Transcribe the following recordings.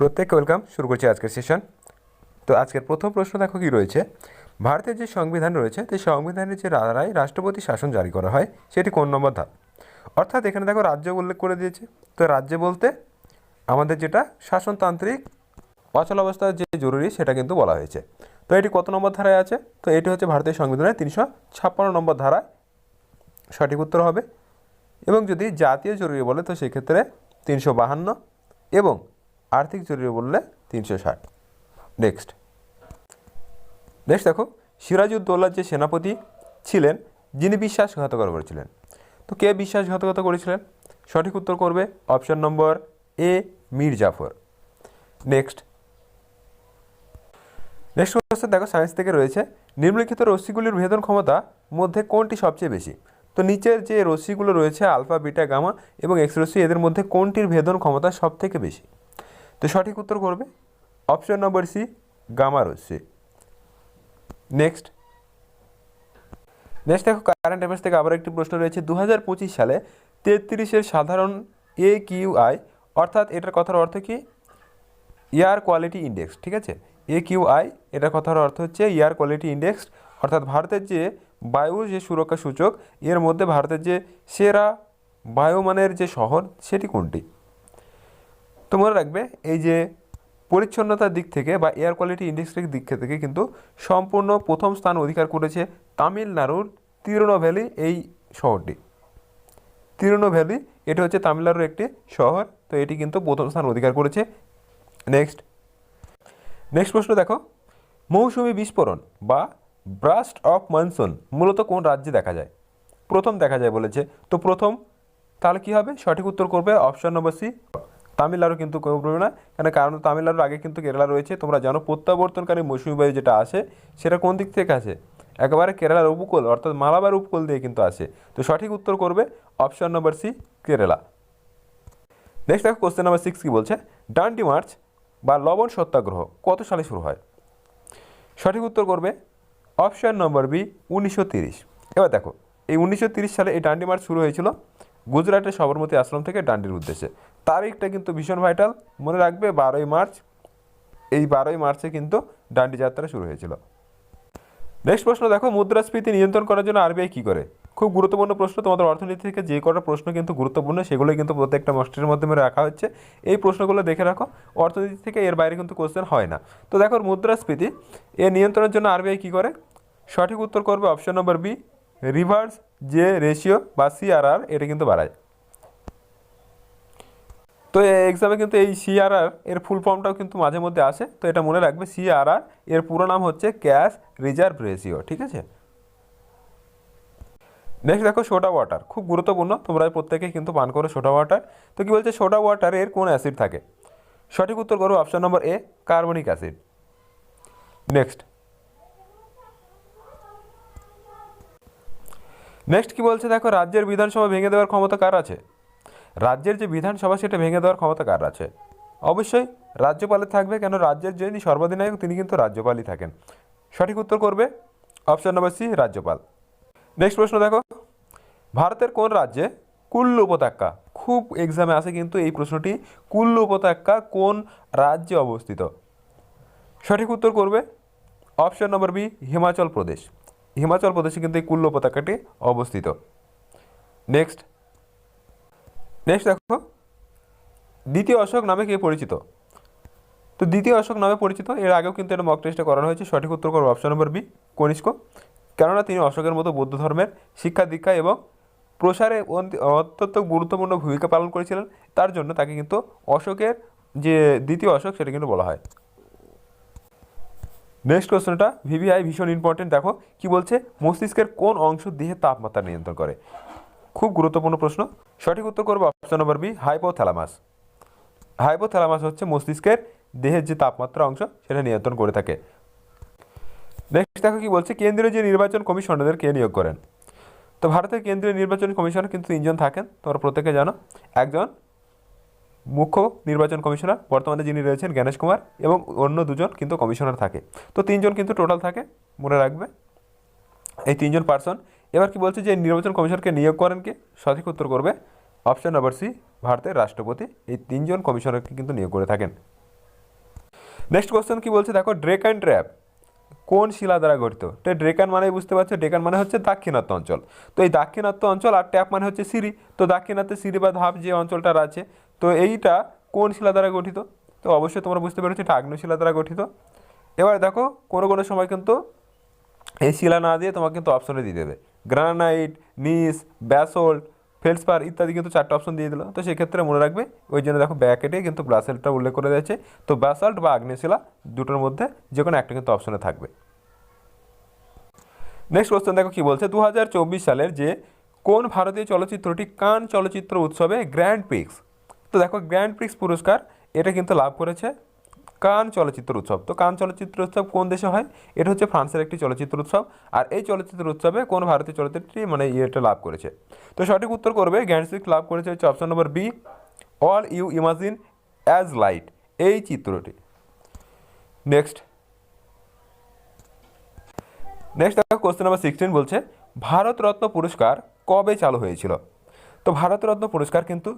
প্রত্যেককে ওয়েলকাম শুরু করছি আজকের সেশন তো আজকের প্রথম প্রশ্ন দেখো কি রয়েছে? ভারতের যে সংবিধান রয়েছে, সেই সংবিধানের যে রায় রাষ্ট্রপতি শাসন জারি করা হয়, সেটি কোন নম্বর ধাপ? অর্থাৎ এখানে দেখো রাজ্য উল্লেখ করে দিয়েছে। তো রাজ্য বলতে আমাদের যেটা শাসনতান্ত্রিক অচল অবস্থা যে জরুরি, সেটা কিন্তু বলা হয়েছে। তো এটি কত নম্বর ধারায় আছে? তো এটি হচ্ছে ভারতীয় সংবিধানের তিনশো ছাপ্পান্ন নম্বর ধারায় সঠিক উত্তর হবে। এবং যদি জাতীয় জরুরি বলে, তো সেক্ষেত্রে তিনশো বাহান্ন এবং আর্থিক জরুরি বললে তিনশো ষাট। নেক্সট নেক্সট দেখো সিরাজউদ্দৌল্লা যে সেনাপতি ছিলেন, যিনি বিশ্বাসঘাতকতা করেছিলেন। তো কে বিশ্বাসঘাতকতা করেছিলেন? সঠিক উত্তর করবে option number A, Mir Jafar. Next next question দেখো সায়েন্স থেকে রয়েছে, নিম্নলিখিত রশ্মিগুলির ভেদন ক্ষমতা মধ্যে কোনটি সবচেয়ে বেশি? তো নিচের যে রশ্মিগুলো রয়েছে, আলফা, বিটা, গামা এবং এক্স রশ্মি, এদের মধ্যে কোনটির ভেদন ক্ষমতা সব থেকে বেশি? তো সঠিক উত্তর করবে অপশন নম্বর সি গামা রশ্মি নেক্সট নেক্সট দেখো কারেন্ট অ্যাফেয়ার্স থেকে আবার একটি প্রশ্ন রয়েছে। দু হাজার পঁচিশ সালে তেত্রিশের সাধারণ এ কিউ আই অর্থাৎ এটার কথার অর্থ কি? এয়ার কোয়ালিটি ইন্ডেক্স ঠিক আছে? এ কিউ আই এটার কথার অর্থ হচ্ছে এয়ার কোয়ালিটি ইন্ডেক্স অর্থাৎ ভারতের যে বায়ু, যে সুরক্ষা সূচক, এর মধ্যে ভারতের যে সেরা বায়ুমানের যে শহর, সেটি কোনটি? তো মনে রাখবে, এই যে পরিচ্ছন্নতার দিক থেকে বা এয়ার কোয়ালিটি ইন্ডেক্সের দিক থেকে কিন্তু সম্পূর্ণ প্রথম স্থান অধিকার করেছে তামিলনাড়ুর তিরুনভ্যালি এই শহরটি। তিরুনভ্যালি এটি হচ্ছে তামিলনাড়ুর একটি শহর, তো এটি কিন্তু প্রথম স্থান অধিকার করেছে। নেক্সট নেক্সট প্রশ্ন দেখো। মৌসুমি বিস্ফোরণ বা ব্রাস্ট অফ মনসুন মূলত কোন রাজ্যে দেখা যায়? প্রথম দেখা যায় বলেছে। তো প্রথম, তাহলে কী হবে? সঠিক উত্তর করবে অপশন নম্বর সি। তামিলনাড়ু কিন্তু করবে না। কেন কারণ তামিলনাড়ুর আগে কিন্তু কেরালা রয়েছে। তোমরা জানো প্রত্যাবর্তনকারী মৌসুমি বায়ু যেটা আসে, সেটা কোন দিক থেকে আসে? একেবারে কেরালার উপকূল, অর্থাৎ মালাবার উপকূল দিয়ে কিন্তু আসে। তো সঠিক উত্তর করবে option number C, Kerala. Next দেখো কোশ্চেন নাম্বার সিক্স কী বলছে? ডান্ডি মার্চ বা লবণ সত্যাগ্রহ, কত সালে শুরু হয়? সঠিক উত্তর করবে অপশন নম্বর বি, উনিশশো এবার দেখো, এই উনিশশো সালে এই ডান্ডি মার্চ শুরু হয়েছিল গুজরাটের সবরমতী আশ্রম থেকে ডান্ডির উদ্দেশ্যে। তারিখটা কিন্তু ভীষণ ভাইটাল মনে রাখবে বারোই মার্চ। এই বারোই মার্চে কিন্তু ডান্ডি যাত্রা শুরু হয়েছিল। নেক্সট প্রশ্ন দেখো, মুদ্রাস্ফীতি নিয়ন্ত্রণ করার জন্য আরবিআই কী করে? খুব গুরুত্বপূর্ণ প্রশ্ন, তোমাদের অর্থনীতি থেকে যে কটা প্রশ্ন কিন্তু গুরুত্বপূর্ণ সেগুলো কিন্তু প্রত্যেকটা মাস্টারের মাধ্যমে রাখা হচ্ছে। এই প্রশ্নগুলো দেখে রাখো, অর্থনীতি থেকে এর বাইরে কিন্তু কোশ্চেন হয় না। তো দেখো, মুদ্রাস্ফীতি, এ নিয়ন্ত্রণের জন্য আরবিআই কী করে? সঠিক উত্তর করবে অপশন নম্বর বি রিভার্স যে রেশিও বা সিআরআর এটা কিন্তু বাড়ায়। তো এক্সামে কিন্তু এই সিআরআর এর ফুল ফর্মটাও কিন্তু মাঝে মধ্যে আসে। তো এটা মনে রাখবে সিআরআর এর পুরো নাম হচ্ছে ক্যাশ রিজার্ভ রেশিও ঠিক আছে? নেক্সট দেখো সোডা ওয়াটার খুব গুরুত্বপূর্ণ, তোমরা প্রত্যেকে কিন্তু পান করো সোডা ওয়াটার তো কী বলছে? সোডা ওয়াটার এর কোন অ্যাসিড থাকে? সঠিক উত্তর করো option number A carbonic acid next next কি বলছে? দেখো, রাজ্যের বিধানসভা ভেঙে দেওয়ার ক্ষমতা কার আছে? রাজ্যের যে বিধানসভা, সেটা ভেঙে দেওয়ার ক্ষমতা কার আছে? অবশ্যই রাজ্যপালের থাকবে, কেন রাজ্যের যিনি সর্বাধিনায়ক, তিনি কিন্তু রাজ্যপালই থাকেন। সঠিক উত্তর করবে অপশন নম্বর সি, রাজ্যপাল। নেক্সট প্রশ্ন দেখো। ভারতের কোন রাজ্যে কুল্লু উপত্যকা? খুব এক্সামে আসে কিন্তু এই প্রশ্নটি, কুল্লু উপত্যকা কোন রাজ্যে অবস্থিত? সঠিক উত্তর করবে option number B, Himachal Pradesh. Himachal প্রদেশে কিন্তু এই কুল্লু উপত্যকাটি অবস্থিত। নেক্সট নেক্সট দেখো। দ্বিতীয় অশোক নামে কে পরিচিত? তো দ্বিতীয় অশোক নামে পরিচিত, এর আগেও কিন্তু এটা মক টেস্টে করানো হয়েছে, সঠিক উত্তর করব অপশন নম্বর বি কনিষ্ক। কেননা তিনি অশোকের মতো বৌদ্ধ ধর্মের শিক্ষা, দীক্ষা এবং প্রসারে অত্যন্ত গুরুত্বপূর্ণ ভূমিকা পালন করেছিলেন, তার জন্য তাকে কিন্তু অশোকের যে দ্বিতীয় অশোক সেটা কিন্তু বলা হয়। নেক্সট কোশ্চেনটা ভিভিআই ভীষণ ইম্পর্টেন্ট দেখো, কি বলছে, মস্তিষ্কের কোন অংশ দেহের তাপমাত্রা নিয়ন্ত্রণ করে? খুব গুরুত্বপূর্ণ প্রশ্ন। সঠিক উত্তর করব option number B hypothalamus hypothalamus হচ্ছে মস্তিষ্কের দেহের যে তাপমাত্রা অংশ, সেটা নিয়ন্ত্রণ করে থাকে। নেক্সট দেখো কি বলছে, কেন্দ্রীয় যে নির্বাচন কমিশনারদের কে নিয়োগ করেন। তো ভারতের কেন্দ্রীয় নির্বাচন কমিশনার কিন্তু তিনজন থাকেন, তোমরা প্রত্যেকে জানো। একজন মুখ্য নির্বাচন কমিশনার, বর্তমানে যিনি রয়েছেন জ্ঞানেশ কুমার, এবং অন্য দুজন কিন্তু কমিশনার থাকে। তো তিনজন কিন্তু টোটাল থাকে, মনে রাখবে। এই তিনজন পার্সন এবার কি বলছে যে নির্বাচন কমিশনকে নিয়োগ করেন কে? সঠিক উত্তর করবে অপশন নম্বর সি, ভারতের রাষ্ট্রপতি। এই তিনজন কমিশনারকে কিন্তু নিয়োগ করে থাকেন। নেক্সট কোশ্চেন কি বলছে? দেখো ড্রেক অ্যান্ড ট্র্যাপ কোন শিলা দ্বারা গঠিত? তো ড্রেকান মানে বুঝতে পারছ ড্রেকান মানে হচ্ছে দাক্ষিণাত্য অঞ্চল। তো এই দাক্ষিণাত্য অঞ্চল আর ট্যাপ মানে হচ্ছে সিঁড়ি। তো দাক্ষিণাত্যে সিঁড়ি বা ধাপ যে অঞ্চলটার আছে, তো এইটা কোন শিলা দ্বারা গঠিত? তো অবশ্যই তোমরা বুঝতে পেরেছ এটা আগ্নেয় শিলা দ্বারা গঠিত। এবার দেখো, কোনো কোনো সময় কিন্তু এই শিলা না দিয়ে তোমাকে কিন্তু অপশনে দিয়ে দেবে। গ্রানাইট, নিস, ব্যাসল্ট, ফেলসপার ইত্যাদি কিন্তু চারটে অপশন দিয়ে দিল। তো সেক্ষেত্রে মনে রাখবে, ওই জন্য দেখো ব্যাকেটে কিন্তু ব্রাসেলটা উল্লেখ করে দিয়েছে। তো ব্যাসাল্ট বা আগ্নেয় শিলা দুটোর মধ্যে যে কোনো একটা কিন্তু অপশনে থাকবে। নেক্সট কোশ্চেন দেখো কি বলছে দু হাজার চব্বিশ সালের যে কোন ভারতীয় চলচ্চিত্রটি কান চলচ্চিত্র উৎসবে গ্র্যান্ড প্রিক্স তো দেখো গ্র্যান্ড প্রিক্স পুরস্কার, এটা কিন্তু লাভ করেছে কান চলচ্চিত্র উৎসব। তো কান চলচ্চিত্র উৎসব কোন দেশে হয়? এটা হচ্ছে ফ্রান্সের একটি চলচ্চিত্র উৎসব। আর এই চলচ্চিত্র উৎসবে কোন ভারতীয় চলচ্চিত্রটি মানে ইয়েটা লাভ করেছে? তো সঠিক উত্তর করবে গ্র্যান্ড প্রিক্স লাভ করেছে হচ্ছে option number B all you imagine as light এই চিত্রটি। নেক্সট নেক্সট দেখো কোশ্চেন নাম্বার সিক্সটিন বলছে, ভারতরত্ন পুরস্কার কবে চালু হয়েছিল? তো ভারতরত্ন পুরস্কার কিন্তু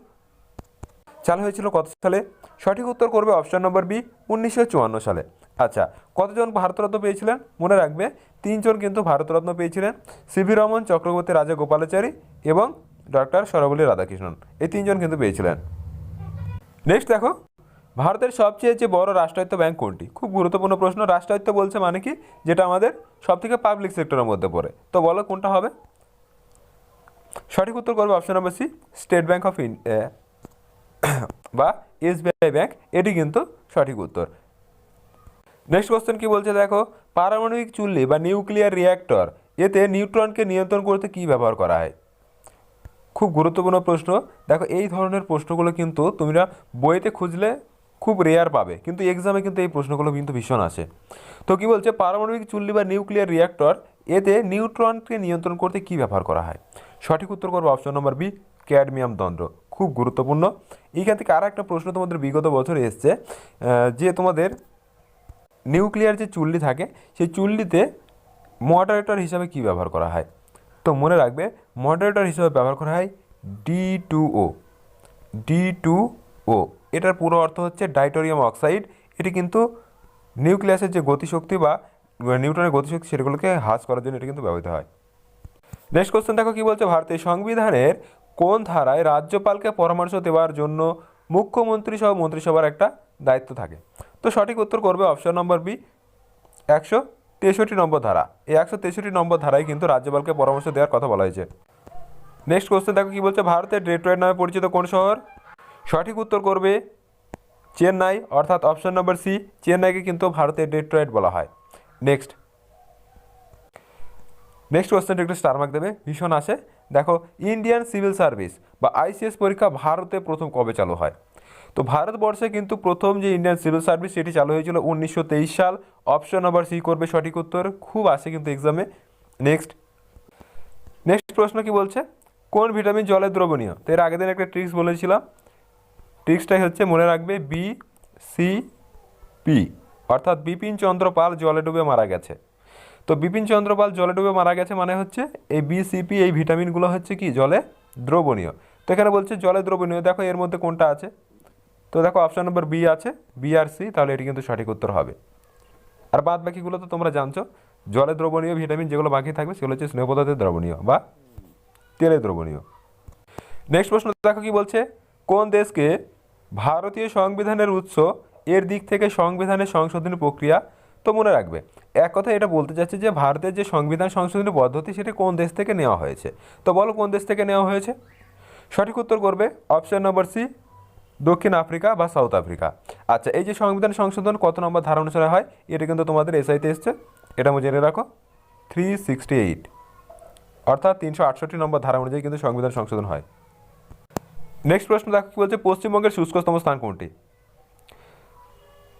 চালু হয়েছিল কত সালে? সঠিক উত্তর করবে অপশন নম্বর বি উনিশশো চুয়ান্ন সালে। আচ্ছা কতজন ভারতরত্ন পেয়েছিলেন? মনে রাখবে, তিনজন কিন্তু ভারতরত্ন পেয়েছিলেন। সিভি রমন, চক্রবর্তী রাজা গোপালাচারী এবং ডক্টর সরবলী রাধাকৃষ্ণন, এই তিনজন কিন্তু পেয়েছিলেন। নেক্সট দেখো, ভারতের সবচেয়ে যে বড় রাষ্ট্রায়ত্ত ব্যাংক কোনটি? খুব গুরুত্বপূর্ণ প্রশ্ন, রাষ্ট্রায়ত্ত বলছে মানে কি? যেটা আমাদের সবথেকে পাবলিক সেক্টরের মধ্যে পড়ে। তো বলো কোনটা হবে? সঠিক উত্তর করবে option number C State Bank of বা এসবিআই ব্যাংক এটি কিন্তু সঠিক উত্তর। নেক্সট কোশ্চেন কি বলছে দেখো? পারমাণবিক চুল্লি বা নিউক্লিয়ার রিয়্যাক্টর এতে নিউট্রনকে নিয়ন্ত্রণ করতে কী ব্যবহার করা হয়? খুব গুরুত্বপূর্ণ প্রশ্ন। দেখো, এই ধরনের প্রশ্নগুলো কিন্তু তোমরা বইতে খুঁজলে খুব রেয়ার পাবে, কিন্তু এক্সামে কিন্তু এই প্রশ্নগুলো কিন্তু ভীষণ আসে। তো কি বলছে? পারমাণবিক চুল্লি বা নিউক্লিয়ার রিয়্যাক্টর এতে নিউট্রনকে নিয়ন্ত্রণ করতে কী ব্যবহার করা হয়? সঠিক উত্তর করব অপশন নম্বর বি ক্যাডমিয়াম দণ্ড খুব গুরুত্বপূর্ণ। এইখান থেকে আর একটা প্রশ্ন তোমাদের বিগত বছরে এসছে যে তোমাদের নিউক্লিয়ার যে চুল্লি থাকে, সেই চুল্লিতে মডারেটর হিসাবে কি ব্যবহার করা হয়? তো মনে রাখবে, মডারেটর হিসাবে ব্যবহার করা হয় D two O. D two O, এটার পুরো অর্থ হচ্ছে ডাইটোরিয়াম অক্সাইড। এটি কিন্তু নিউক্লিয়াসের যে গতিশক্তি বা নিউটনের গতিশক্তি সেগুলোকে হ্রাস করার জন্য এটা কিন্তু ব্যবহৃত হয়। নেক্সট কোশ্চেন দেখো কী বলছে, ভারতের সংবিধানের কোন ধারায় রাজ্যপালকে পরামর্শ দেওয়ার জন্য মুখ্যমন্ত্রী সহ মন্ত্রিসভার একটা দায়িত্ব থাকে? তো সঠিক উত্তর করবে অপশন নম্বর বি, একশো তেষট্টি নম্বর ধারা। এই একশো তেষট্টি নম্বর ধারায় কিন্তু রাজ্যপালকে পরামর্শ দেওয়ার কথা বলা হয়েছে। নেক্সট কোশ্চেন দেখো কি বলছে, ভারতের ডেট্রয়েট নামে পরিচিত কোন শহর? সঠিক উত্তর করবে চেন্নাই, অর্থাৎ অপশন নম্বর সি, চেন্নাইকে কিন্তু ভারতের ডেট্রয়েট বলা হয়। নেক্সট নেক্সট কোশ্চেনটা একটু স্টার মার্ক দেবে, ভীষণ আসে। দেখো ইন্ডিয়ান সিভিল সার্ভিস বা আইসিএস পরীক্ষা ভারতে প্রথম কবে চালু হয়? তো ভারতবর্ষে কিন্তু প্রথম যে ইন্ডিয়ান সিভিল সার্ভিস সেটি চালু হয়েছিল উনিশশো তেইশ সাল। অপশন নাম্বার সি করবে সঠিক উত্তর। খুব আসে কিন্তু এক্সামে নেক্সট নেক্সট প্রশ্ন কি বলছে? কোন ভিটামিন জলে দ্রবণীয়? তো এর আগের দিন একটা ট্রিক্স বলেছিলাম। ট্রিক্সটাই হচ্ছে মনে রাখবে বি সি পি অর্থাৎ বিপিন চন্দ্র পাল জলে ডুবে মারা গেছে। তো বিপিন চন্দ্রপাল জলে ডুবে মারা গেছে মানে হচ্ছে এই বিসিপি এই ভিটামিনগুলো হচ্ছে কি? জলে দ্রবণীয়। তো এখানে বলছে জলে দ্রবণীয়। দেখো এর মধ্যে কোনটা আছে? তো দেখো অপশান নম্বর বি আছে। বি আর সি তাহলে এটি কিন্তু সঠিক উত্তর হবে। আর বাদ বাকিগুলো তো তোমরা জানছো। জলে দ্রবণীয় ভিটামিন যেগুলো বাকি থাকবে, সেগুলো হচ্ছে স্নেহ পদার্থের দ্রবণীয় বা তেলে দ্রবণীয়। নেক্সট প্রশ্ন, দেখো কি বলছে? কোন দেশকে ভারতীয় সংবিধানের উৎস এর দিক থেকে সংবিধানের সংশোধনী প্রক্রিয়া তো মনে রাখবে। এক কথা এটা বলতে চাচ্ছে যে ভারতের যে সংবিধান সংশোধনী পদ্ধতি, সেটা কোন দেশ থেকে নেওয়া হয়েছে? তো বলো কোন দেশ থেকে নেওয়া হয়েছে? সঠিক উত্তর করবে অপশন নম্বর সি দক্ষিণ আফ্রিকা বা সাউথ আফ্রিকা। আচ্ছা এই যে সংবিধান সংশোধন, কত নম্বর ধারা অনুসারে হয়? এটা কিন্তু তোমাদের এসআইতে এসছে। এটা জেনে রাখো। থ্রি সিক্সটি এইট অর্থাৎ তিনশো আটষট্টি নম্বর ধারা অনুযায়ী কিন্তু সংবিধান সংশোধন হয়। নেক্সট প্রশ্ন দেখো কি বলছে, পশ্চিমবঙ্গের শুষ্কতম স্থান কোনটি?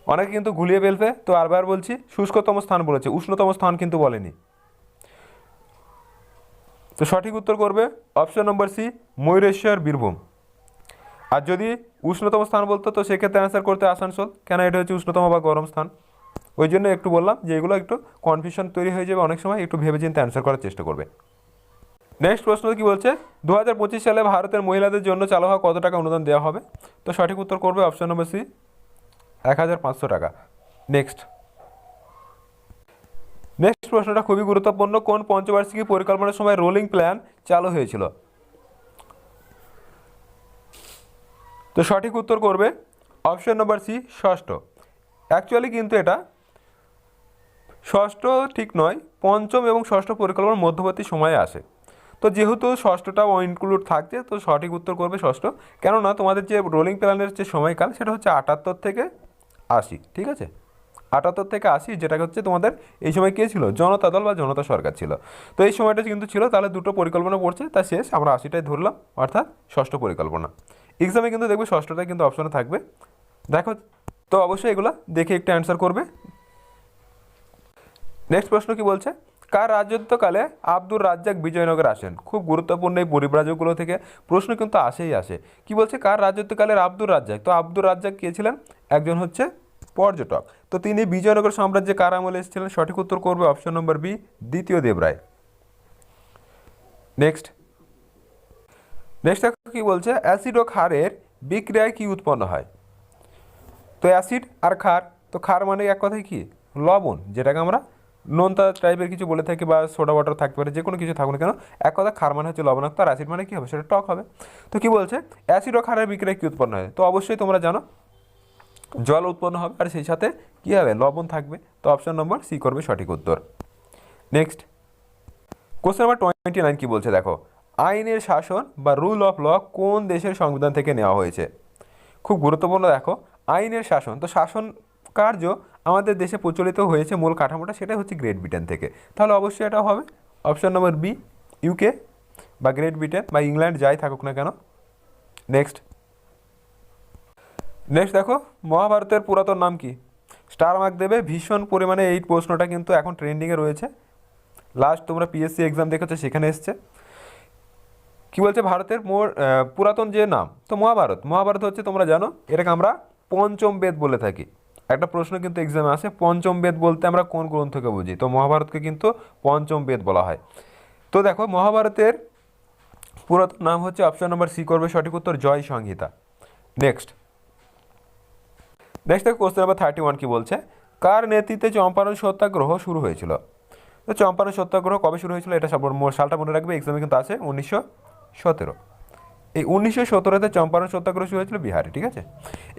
অনেকে কিন্তু গুলিয়ে ফেলবে। তো আরবার বলছি, শুষ্কতম স্থান বলেছে, উষ্ণতম স্থান কিন্তু বলেনি। তো সঠিক উত্তর করবে option number C, Mayureshwar Birbhum. আর যদি উষ্ণতম স্থান বলতো, তো সেক্ষেত্রে অ্যান্সার করতে আসানসোল। কেন এটা হচ্ছে উষ্ণতম বা গরম স্থান? ওই জন্য একটু বললাম যে এগুলো একটু কনফিউশন তৈরি হয়ে যাবে, অনেক সময় একটু ভেবে চিন্তে অ্যান্সার করার চেষ্টা করবে। নেক্সট প্রশ্ন কি বলছে? দু হাজার পঁচিশ সালে ভারতের মহিলাদের জন্য চালু হওয়া কত টাকা অনুদান দেওয়া হবে? তো সঠিক উত্তর করবে অপশন নম্বর সি এক হাজার পাঁচশো টাকা। নেক্সট নেক্সট প্রশ্নটা খুবই গুরুত্বপূর্ণ, কোন পঞ্চবার্ষিকী পরিকল্পনার সময় রোলিং প্ল্যান চালু হয়েছিল? তো সঠিক উত্তর করবে অপশন নম্বর সি ষষ্ঠ। অ্যাকচুয়ালি কিন্তু এটা ষষ্ঠ ঠিক নয়, পঞ্চম এবং ষষ্ঠ পরিকল্পনার মধ্যবর্তী সময়ে আসে। তো যেহেতু ষষ্ঠটাও ইনক্লুড থাকছে, তো সঠিক উত্তর করবে ষষ্ঠ। কেননা তোমাদের যে রোলিং প্ল্যানের যে সময়কাল, সেটা হচ্ছে আটাত্তর থেকে আশি, ঠিক আছে? আটাত্তর থেকে আশি যেটা হচ্ছে তোমাদের এই সময় কে ছিল? জনতা দল বা জনতা সরকার ছিল। তো এই সময়টা কিন্তু ছিল, তাহলে দুটো পরিকল্পনা পড়ছে, তা শেষ, আমরা আশিটাই ধরলাম, অর্থাৎ ষষ্ঠ পরিকল্পনা। এক্সামে কিন্তু দেখবে ষষ্ঠটাই কিন্তু অপশনে থাকবে। দেখো, তো অবশ্যই এগুলো দেখে একটু অ্যান্সার করবে। নেক্সট প্রশ্ন কি বলছে? কার রাজত্বকালে আব্দুর রাজ্জাক বিজয়নগর আসেন? খুব গুরুত্বপূর্ণ এই পরিব্রাজকগুলো থেকে প্রশ্ন কিন্তু আসেই আসে। কি বলছে? কার রাজত্বকালের আব্দুর রাজ্জাক? তো আব্দুর রাজ্জাক কে ছিলেন? একজন হচ্ছে পর্যটক। তো তিনি বিজয়নগর সাম্রাজ্যে কার আমলে এসেছিলেন। সঠিক উত্তর করবে অপশন নম্বর বি, দ্বিতীয় দেবরায়। নেক্সট নেক্সট দেখো কি বলছে, অ্যাসিড ও ক্ষারের বিক্রিয়ায় কি উৎপন্ন হয়? তো অ্যাসিড আর ক্ষার, তো ক্ষার মানে এক কথায় কি? লবণ, যেটাকে আমরা নোনতা টাইপের কিছু বলে থাকি বা সোডা ওয়াটার থাকতে পারে যে কোনো কিছু থাকুক না কেন, এক কথা খার মানে হচ্ছে লবণাক্ত আর অ্যাসিড মানে কী হবে? সেটা টক হবে। তো কি বলছে, অ্যাসিড ও ক্ষারের বিক্রিয়ায় কী উৎপন্ন হয়? তো অবশ্যই তোমরা জানো জল উৎপন্ন হবে আর সেই সাথে কী হবে? লবণ থাকবে। তো অপশন নম্বর সি করবে সঠিক উত্তর। Next question number twenty nine কী বলছে? দেখো, আইনের শাসন বা রুল অফ ল কোন দেশের সংবিধান থেকে নেওয়া হয়েছে? খুব গুরুত্বপূর্ণ, দেখো, আইনের শাসন। তো শাসন কার্য আমাদের দেশে প্রচলিত হয়েছে, মূল কাঠামোটা সেটাই হচ্ছে গ্রেট ব্রিটেন থেকে। তাহলে অবশ্যই এটা হবে। অপশন নম্বর বি ইউকে বা গ্রেট ব্রিটেন বা ইংল্যান্ড যাই থাকুক না কেন। নেক্সট নেক্সট দেখো, মহাভারতের পুরাতন নাম কি? স্টার মার্ক দেবে, ভীষণ পরিমাণে এই প্রশ্নটা কিন্তু এখন ট্রেন্ডিংয়ে রয়েছে। লাস্ট তোমরা পিএসসি এক্সাম দেখেছ, সেখানে এসছে। কি বলছে ভারতের? পুরাতন যে নাম, তো মহাভারত। মহাভারত হচ্ছে, তোমরা জানো, এটাকে আমরা পঞ্চম বেদ বলে থাকি। একটা প্রশ্ন কিন্তু এক্সামে আসে, পঞ্চম বেদ বলতে আমরা কোন গ্রন্থকে বুঝি? তো মহাভারতকে কিন্তু পঞ্চম বেদ বলা হয়। তো দেখো, মহাভারতের পুরাতন নাম হচ্ছে অপশন নম্বর সি করবে, সঠিক উত্তর জয় সংহিতা। নেক্সট নেক্সট দেখো কোশ্চেন নাম্বার থার্টি ওয়ান কী বলছে? কার নেতৃত্বে চম্পারণ সত্যাগ্রহ শুরু হয়েছিল? তো চম্পারণ সত্যাগ্রহ কবে শুরু হয়েছিল? এটা সালটা মনে রাখবে এক্সামে কিন্তু আছে, উনিশশো সতেরো। এই উনিশশো সতেরোতে চম্পারণ সত্যাগ্রহ শুরু হয়েছিল বিহারে, ঠিক আছে?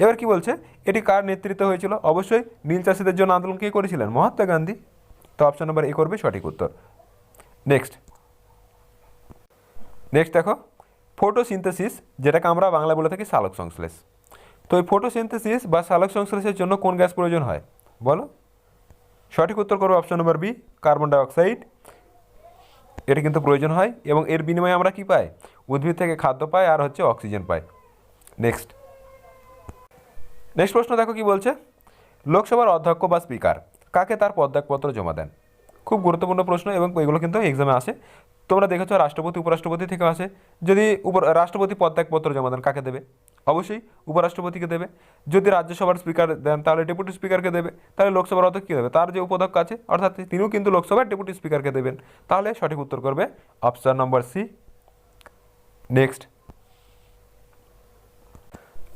এবার কি বলছে? এটি কার নেতৃত্বে হয়েছিল? অবশ্যই নীল চাষিদের জন্য আন্দোলন কে করেছিলেন? মহাত্মা গান্ধী। তো অপশন নম্বর এ করবে সঠিক উত্তর। নেক্সট নেক্সট দেখো ফটোসিনথেসিস যেটাকে আমরা বাংলা বলে থাকি সালোক সংশ্লেষ তো এই ফটোসিনথেসিস বা সালোক সংশ্লেষের জন্য কোন গ্যাস প্রয়োজন হয়? বলো। সঠিক উত্তর করব option number B carbon dioxide এটা কিন্তু প্রয়োজন হয় এবং এর বিনিময়ে আমরা কি পাই? উদ্ভিদ থেকে খাদ্য পাই আর হচ্ছে অক্সিজেন পাই। নেক্সট নেক্সট প্রশ্ন দেখো কি বলছে? লোকসভার অধ্যক্ষ বা স্পিকার কাকে তার পদত্যাগপত্র জমা দেন? খুব গুরুত্বপূর্ণ প্রশ্ন এবং এগুলো কিন্তু এক্সামে আসে। তোমরা দেখেছ রাষ্ট্রপতি, উপরাষ্ট্রপতি থেকে আসে। যদি উপ, রাষ্ট্রপতি পদত্যাগপত্র জমা দেন, কাকে দেবে? অবশ্যই উপরাষ্ট্রপতিকে দেবে। যদি রাজ্যসভার স্পিকার দেন, তাহলে ডেপুটি স্পিকারকে দেবে। তাহলে লোকসভার অধ্যক্ষ কী দেবে? তার যে উপাধ্যক্ষ আছে, অর্থাৎ তিনিও কিন্তু লোকসভার ডেপুটি স্পিকারকে দেবেন। তাহলে সঠিক উত্তর করবে option number C. Next.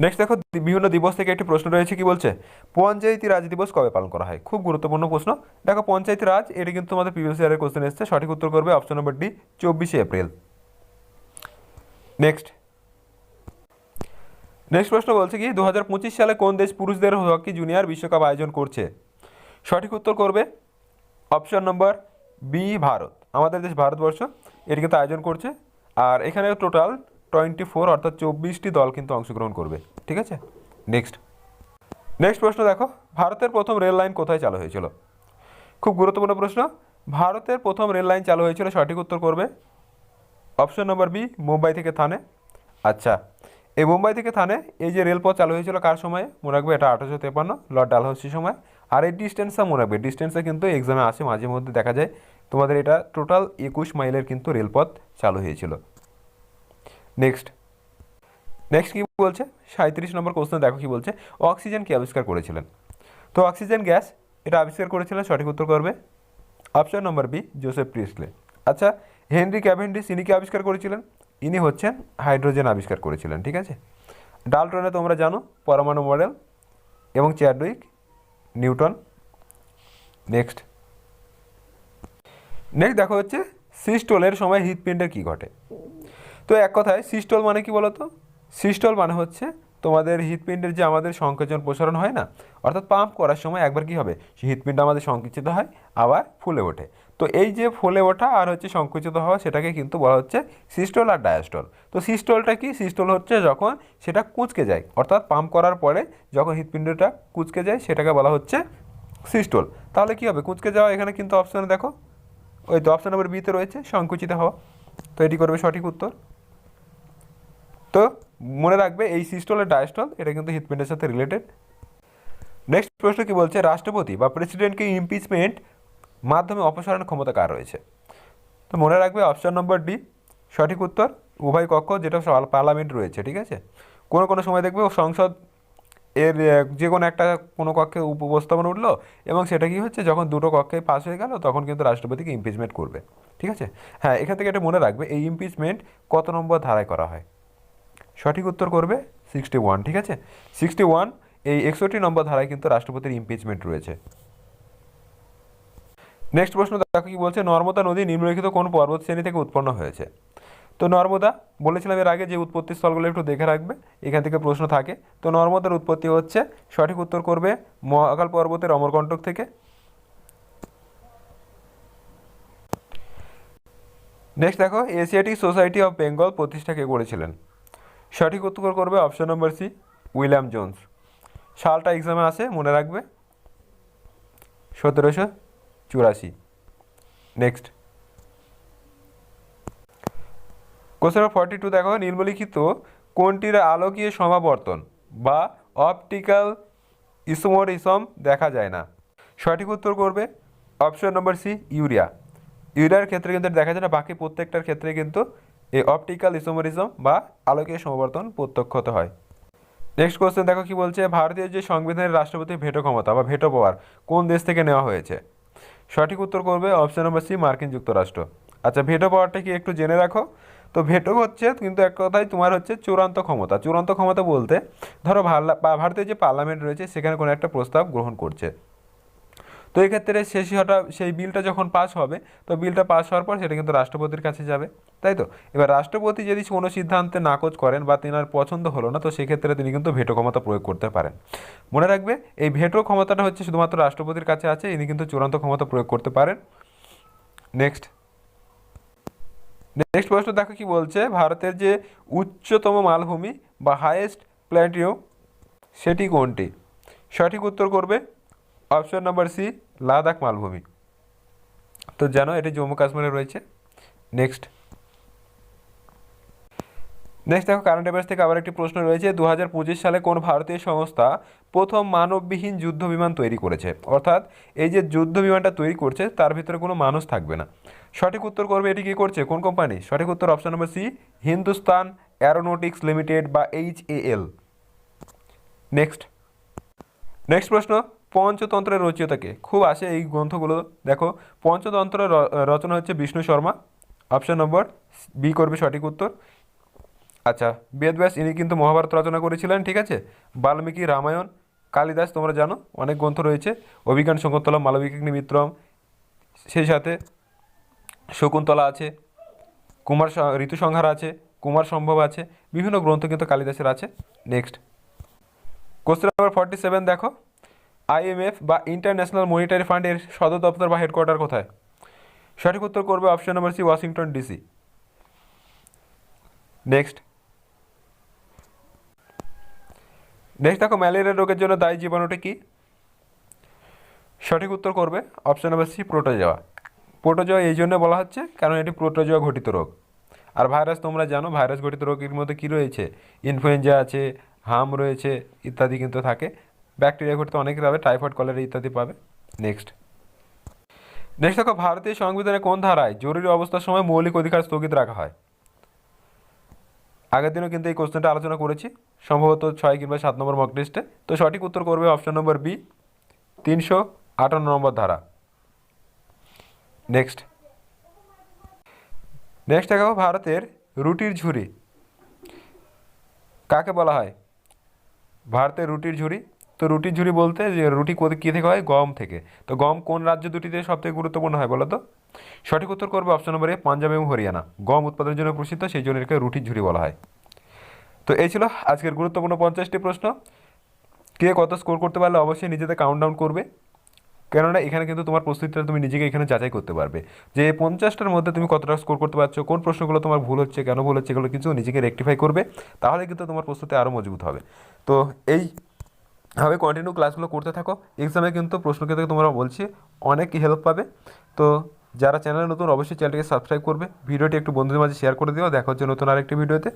Next দেখো বিভিন্ন দিবস থেকে একটি প্রশ্ন রয়েছে, কি বলছে? পঞ্চায়েতি রাজ দিবস কবে পালন করা হয়? খুব গুরুত্বপূর্ণ প্রশ্ন। দেখো, পঞ্চায়েতি রাজ, এটি কিন্তু তোমাদের প্রিভিয়াস ইয়ারের কোশ্চেন এসেছে। সঠিক উত্তর করবে অপশন নম্বর ডি, চব্বিশে এপ্রিল। নেক্সট। নেক্সট প্রশ্ন বলছে কি দু হাজার পঁচিশ সালে কোন দেশ পুরুষদের হকি জুনিয়র বিশ্বকাপ আয়োজন করছে? সঠিক উত্তর করবে অপশন নম্বর বি, ভারত। আমাদের দেশ ভারতবর্ষ এটি কিন্তু আয়োজন করছে। আর এখানে টোটাল টোয়েন্টি ফোর, অর্থাৎ চব্বিশটি দল কিন্তু অংশগ্রহণ করবে। ঠিক আছে? নেক্সট। নেক্সট প্রশ্ন দেখো, ভারতের প্রথম রেল লাইন কোথায় চালু হয়েছিল? খুব গুরুত্বপূর্ণ প্রশ্ন। ভারতের প্রথম রেল লাইন চালু হয়েছিল, সঠিক উত্তর করবে অপশন নম্বর বি, মুম্বাই থেকে থানে। আচ্ছা এই মুম্বাই থেকে থানে এই যে রেলপথ চালু হয়েছিল কার সময়ে? মনে রাখবে এটা আঠারোশো তেপান্ন লর্ড ডালহৌসির সময়। আর এই ডিস্টেন্সটা মনে রাখবে ডিস্টেন্সে কিন্তু এক্সামে আসে, মাঝে মধ্যে দেখা যায় তোমাদের এটা টোটাল একুশ মাইলের কিন্তু রেলপথ চালু হয়েছিল। নেক্সট নেক্সট কী বলছে? সাঁত্রিশ নম্বর কোশ্চেন দেখো কী বলছে। অক্সিজেন কি আবিষ্কার করেছিলেন? তো অক্সিজেন গ্যাস এটা আবিষ্কার করেছিলেন, সঠিক উত্তর করবে? Option number B Joseph Priestley আচ্ছা হেনরি ক্যাভেন্ডিস ইনি কি আবিষ্কার করেছিলেন? ইনি হচ্ছেন হাইড্রোজেন আবিষ্কার করেছিলেন, ঠিক আছে? ডালটনে তোমরা জানো, পরমাণু মডেল এবং চ্যাডউইক নিউটন। নেক্সট নেক্সট দেখো হচ্ছে সিস্টোলের সময় হৃৎপিণ্ডের কী ঘটে? তো এক কথায়, সিস্টোল মানে কি বলো তো সিস্টোল মানে হচ্ছে তোমাদের হৃৎপিণ্ডের যে আমাদের সংকোচন প্রসারণ হয় না, অর্থাৎ পাম্প করার সময় একবার কি হবে? সেই হৃৎপিণ্ড আমাদের সংকুচিত হয়, আবার ফুলে ওঠে। তো এই যে ফুলে ওঠা আর হচ্ছে সংকুচিত হওয়া, সেটাকে কিন্তু বলা হচ্ছে সিস্টোল আর ডায়াস্টল। তো সিস্টোলটা কি? সিস্টোল হচ্ছে যখন সেটা কুচকে যায়, অর্থাৎ পাম্প করার পরে যখন হৃৎপিণ্ডটা কুচকে যায়, সেটাকে বলা হচ্ছে সিস্টোল। তাহলে কি হবে? কুচকে যাওয়া এখানে কিন্তু অপশানে দেখো, ওই তো অপশান নম্বর বিতে রয়েছে, সংকুচিত হওয়া। তো এটি করবে সঠিক উত্তর। তো মনে রাখবে, এই সিস্টল আর ডায়াস্টল, এটা কিন্তু হৃৎপিণ্ডের সাথে রিলেটেড নেক্সট প্রশ্ন কি বলছে? রাষ্ট্রপতি বা প্রেসিডেন্টকে ইমপিচমেন্ট মাধ্যমে অপসারণ ক্ষমতা কার রয়েছে? তো মনে রাখবে অপশন নম্বর ডি সঠিক উত্তর উভয় কক্ষ যেটা পার্লামেন্ট রয়েছে, ঠিক আছে? কোনো কোনো সময় দেখবে সংসদ এর যে কোনো একটা কোনো কক্ষে উপস্থাপন উঠল এবং সেটা কি হচ্ছে, যখন দুটো কক্ষে পাস হয়ে গেল, তখন কিন্তু রাষ্ট্রপতিকে ইমপিচমেন্ট করবে, ঠিক আছে? হ্যাঁ এখান থেকে এটা মনে রাখবে, এই ইমপিচমেন্ট কত নম্বর ধারায় করা হয়? সঠিক উত্তর করবে সিক্সটি ওয়ান ঠিক আছে? সিক্সটি ওয়ান এই একষট্টি নম্বর ধারায় কিন্তু রাষ্ট্রপতির ইমপিচমেন্ট রয়েছে। নেক্সট প্রশ্ন দেখো কি বলছে, নর্মদা নদী নিম্নলিখিত কোন পর্বত শ্রেণি থেকে উৎপন্ন হয়েছে? তো নর্মদা, বলেছিলাম এর আগে যে উৎপত্তি স্থলগুলো একটু দেখে রাখবে, এখান থেকে প্রশ্ন থাকে। তো নর্মদার উৎপত্তি হচ্ছে, সঠিক উত্তর করবে মহাকাল পর্বতের অমরকণ্টক থেকে। নেক্সট দেখো, এশিয়াটিক সোসাইটি অফ বেঙ্গল প্রতিষ্ঠা কে করেছিলেন? সঠিক উত্তর করবে option number C, William Jones. সালটা এক্সামে আসে মনে রাখবে। সতেরোশো চুরাশি। নেক্সট কোশ্চেন ফর্টি টু দেখো, নিম্নলিখিত কোনটির আলোকীয় সমাবর্তন বা অপটিক্যাল ইসমোরিসম দেখা যায় না? সঠিক উত্তর করবে অপশন নম্বর সি ইউরিয়া ইউরিয়ার ক্ষেত্রে কিন্তু দেখা যায় না, বাকি প্রত্যেকটার ক্ষেত্রে কিন্তু এই অপটিক্যাল ইসোমোরিজম বা আলোকীয় সমাবর্তন প্রত্যক্ষত হয়। নেক্সট কোশ্চেন দেখো কি বলছে, ভারতীয় যে সংবিধানের রাষ্ট্রপতির ভেটো ক্ষমতা বা ভেটো পাওয়ার কোন দেশ থেকে নেওয়া হয়েছে? সঠিক উত্তর করবে অপশন নম্বর সি মার্কিন যুক্তরাষ্ট্র। আচ্ছা ভেটো পাওয়ারটা কি একটু জেনে রাখো। তো ভেটো হচ্ছে, কিন্তু এক কথায় তোমার হচ্ছে চূড়ান্ত ক্ষমতা। চূড়ান্ত ক্ষমতা বলতে, ধরো ভারতের যে পার্লামেন্ট রয়েছে, সেখানে কোনো একটা প্রস্তাব গ্রহণ করছে। তো এক্ষেত্রে সেই সেটা সেই বিলটা যখন পাস হবে, তো বিলটা পাস হওয়ার পর সেটা কিন্তু রাষ্ট্রপতির কাছে যাবে, তাই তো? এবার রাষ্ট্রপতি যদি কোনো সিদ্ধান্তে নাকচ করেন বা তেনার পছন্দ হলো না, তো সেক্ষেত্রে তিনি কিন্তু ভেটো ক্ষমতা প্রয়োগ করতে পারেন। মনে রাখবে, এই ভেটো ক্ষমতাটা হচ্ছে শুধুমাত্র রাষ্ট্রপতির কাছে আছে, ইনি কিন্তু চূড়ান্ত ক্ষমতা প্রয়োগ করতে পারেন। নেক্সট। নেক্সট প্রশ্ন দেখো কি বলছে, ভারতের যে উচ্চতম মালভূমি বা হায়েস্ট প্ল্যাটিও সেটি কোনটি? সঠিক উত্তর করবে অপশন নাম্বার সি লাদাখ মালভূমি তো জানো, এটি জম্মু কাশ্মীরে রয়েছে। নেক্সট নেক্সট দেখো কারেন্ট অ্যাফেয়ার্স থেকে আবার একটি প্রশ্ন রয়েছে দু হাজার পঁচিশ সালে কোন ভারতীয় সংস্থা প্রথম মানববিহীন যুদ্ধ বিমান তৈরি করেছে? অর্থাৎ, এই যে যুদ্ধ বিমানটা তৈরি করছে, তার ভিতরে কোনো মানুষ থাকবে না। সঠিক উত্তর করবে এটি কী করছে? কোন কোম্পানি সঠিক উত্তর option number C Hindustan Aeronautics Limited বা H A L next next প্রশ্ন। পঞ্চতন্ত্রের রচয়িতাকে খুব আসে এই গ্রন্থগুলো। দেখো পঞ্চতন্ত্রের র- রচনা হচ্ছে Vishnu Sharma. Option number B করবে সঠিক উত্তর। আচ্ছা বেদব্যাস, ইনি কিন্তু মহাভারত রচনা করেছিলেন, ঠিক আছে? বাল্মীকি রামায়ণ, কালিদাস, তোমরা জানো, অনেক গ্রন্থ রয়েছে। অভিজ্ঞান শকুন্তলা মালবিকাগ্নি মিত্রম, সেই সাথে শকুন্তলা আছে, কুমার ঋতুসংহার আছে, কুমার সম্ভব আছে, বিভিন্ন গ্রন্থ কিন্তু কালিদাসের আছে। Next question number forty seven দেখো। আইএমএফ বা ইন্টারন্যাশনাল মনিটারি ফান্ডের সদর দপ্তর বা হেডকোয়ার্টার কোথায়? সঠিক উত্তর করবে option number C, Washington DC. Next. Next দেখো, ম্যালেরিয়া রোগের জন্য দায়ী জীবাণুটি কি? সঠিক উত্তর করবে option number C, protozoa. Protozoa এই জন্য বলা হচ্ছে কারণ এটি প্রোটোজোয়া ঘটিত রোগ। আর ভাইরাস, তোমরা জানো, ভাইরাস ঘটিত রোগের মধ্যে কী রয়েছে? ইনফ্লুয়েঞ্জা আছে, হাম রয়েছে, ইত্যাদি কিন্তু থাকে। ব্যাকটেরিয়া ঘটিত অনেক পাবে টাইফয়েড কলেরা ইত্যাদি পাবে। নেক্সট নেক্সট দেখো, ভারতীয় সংবিধানে কোন ধারায় জরুরি অবস্থার সময় মৌলিক অধিকার স্থগিত রাখা হয়? আগের দিনও কিন্তু এই কোশ্চেনটা আলোচনা করেছি। সম্ভবত ছয় কিংবা সাত নম্বর মক টেস্টে তো সঠিক উত্তর করবে অপশন নম্বর বি তিনশো আটান্ন নম্বর ধারা। নেক্সট নেক্সট দেখাবো ভারতের রুটির ঝুড়ি। কাকে বলা হয়? ভারতের রুটির ঝুড়ি। তো রুটির ঝুড়ি বলতে যে রুটি কী থেকে হয়? গম থেকে। তো গম কোন রাজ্য দুটিতে সবথেকে গুরুত্বপূর্ণ হয় বলো তো সঠিক উত্তর করবে অপশন নম্বর এ, পাঞ্জাব এবং হরিয়ানা। গম উৎপাদনের জন্য প্রসিদ্ধ, সেই জন্য এটাকে রুটির ঝুড়ি বলা হয়। তো এই ছিল আজকের গুরুত্বপূর্ণ পঞ্চাশটি প্রশ্ন। কে কত স্কোর করতে পারলে অবশ্যই নিজেদের কাউন্ট ডাউন করবে। কেননা এখানে কিন্তু তোমার প্রস্তুতিটা তুমি নিজেকে এখানে যাচাই করতে পারবে। যে পঞ্চাশটার মধ্যে তুমি কতটা স্কোর করতে পারছ, কোন প্রশ্নগুলো তোমার ভুল হচ্ছে, কেন ভুল হচ্ছে, এগুলো কিছু নিজেকে রেকটিফাই করবে। তাহলে কিন্তু তোমার প্রস্তুতি আরও মজবুত হবে। তো এই ভাবে কন্টিনিউ ক্লাসগুলো করতে থাকো। এক্সামে কিন্তু প্রশ্ন থেকে তোমরা বলছি, অনেক হেল্প পাবে। তো যারা চ্যানেলে নতুন, অবশ্যই চ্যানেলটিকে সাবস্ক্রাইব করবে। ভিডিওটি একটু বন্ধুদের মাঝে শেয়ার করে দিও। দেখা হচ্ছে নতুন আরেকটি ভিডিওতে।